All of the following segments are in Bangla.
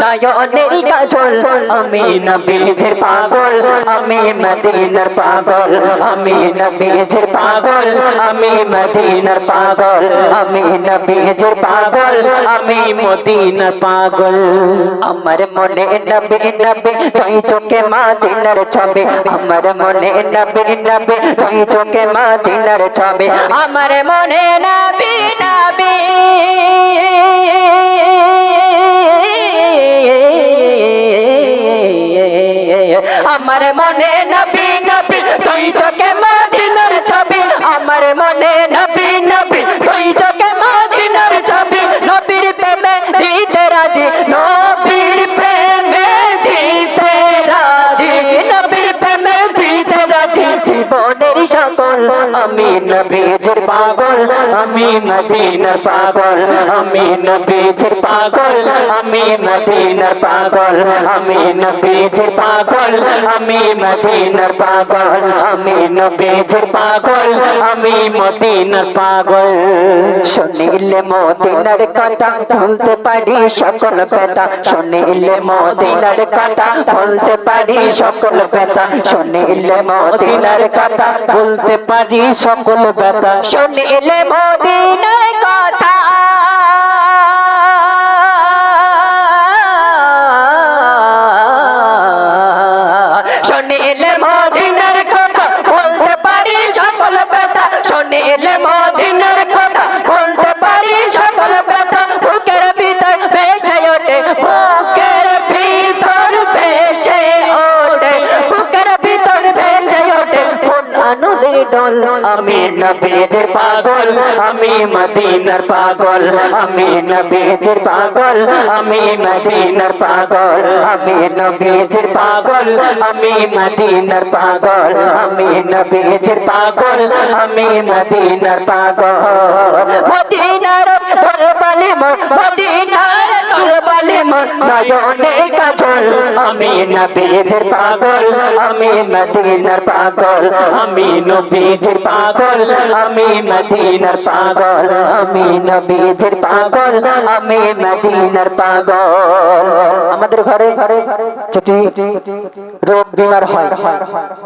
নয়নের কাজল আমি নবীজির পাগল, আমি মদিনার পাগল, আমি নবীজির পাগল, আমি মদিনার পাগল, আমি নবীজির পাগল, আমি মদিনার পাগল। আমার মনে নবী নবী, তুই চোখে মদিনার ছবি। আমার মনে নবী নবী, তুই চোখে মদিনার ছবি। আমার মনে নবী আমার মনে নবী নবী তুই চোখে মদিনার ছবি। আমার মনে নবী নবী তুই চোখে মদিনার ছবি। নবীর প্রেমে দিতে রাজি, নবীর প্রেমে দিতে রাজি। নবীর প্রেমে দিতে রাজি, জীবনের সকল আমি নবীজির পাগল। আমি মদিনার পাগল, আমি নবীজির পাগল, আমি মদিনার পাগল, আমি নবীজির পাগল, আমি মদিনার পাগল, আমি নবীজির পাগল, আমি মদিনার পাগল। শুনিলে মদিনার কথা ভুলতে পারি সকল ব্যথা। শুনিলে মদিনার কথা ভুলতে পারি সকল ব্যথা। শুনিলে মদিনার কথা ভুলতে পারি সকল ব্যথা। শুনিলে আনন্দের ডল আমি নবীজের পাগল আমি মদিনার পাগল আমি নবীজের পাগল আমি মদিনার পাগল আমি নবীজের পাগল আমি মদিনার পাগল আমি নবীজের পাগল আমি মদিনার পাগল মদিনার দরবারে মোর মদিনার কাজল আমি নবীজের পাগল আমি মদিনার পাগল আমি নবীজের পাগল আমি মদিনার পাগল আমি নবীজের পাগল আমি মদিনার পাগল আমাদের ঘরে ঘরে যদি রোগ বিমার হয়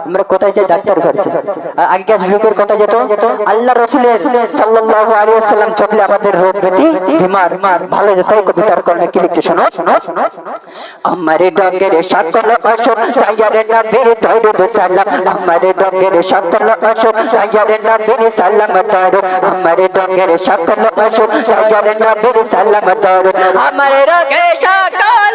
আমরা কোথায় যাই ডাক্তার ঘরে আগেকার যুগের কথা যেত আল্লাহ রসুলের সাল্লাল্লাহু আলাইহি ওয়াসাল্লাম চকলে আমাদের রোগ ব্যাধি বিমার ভালো যেত কবিতার কলমে কি শোনো শোনো আমার ডগের সকল অসুখ তাইয়ারে নবীর দরুদ সালাম। আমার ডগের সকল অসুখ তাইয়ারে নবীর সালাম দরুদ আমার ডগের সকল অসুখ তাইয়ারে নবীর সালাম দরুদ আমার রগে সকল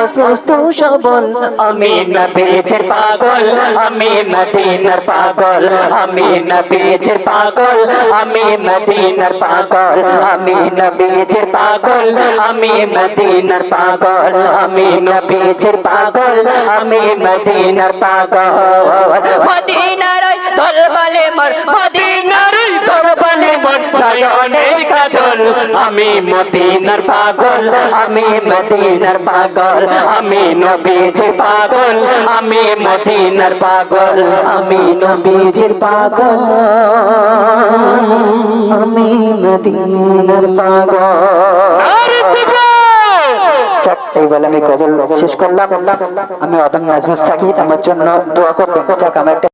অসুস্থ সবল আমি নবীজের পাগল, আমি মদিনার পাগল, আমি নবীজের পাগল, আমি মদিনার পাগল, আমি নবীজের পাগল, আমি মদিনার পাগল, আমি নবীজের পাগল, আমি মদিনার পাগল। মদিনার দরবারে মোর মোর নয়নের কাজল আমি মদিনার পাগল আমি মদিনার পাগল আমি নবীজির পাগল আমি মদিনার পাগল আমি নবীজির পাগল। আমি মদিনার পাগল এই বলে। আমি গজল শেষ করলাম আমি অদম্য আজমস থাকি আমার জন্য দোয়া করবেন। যাক আমার একটা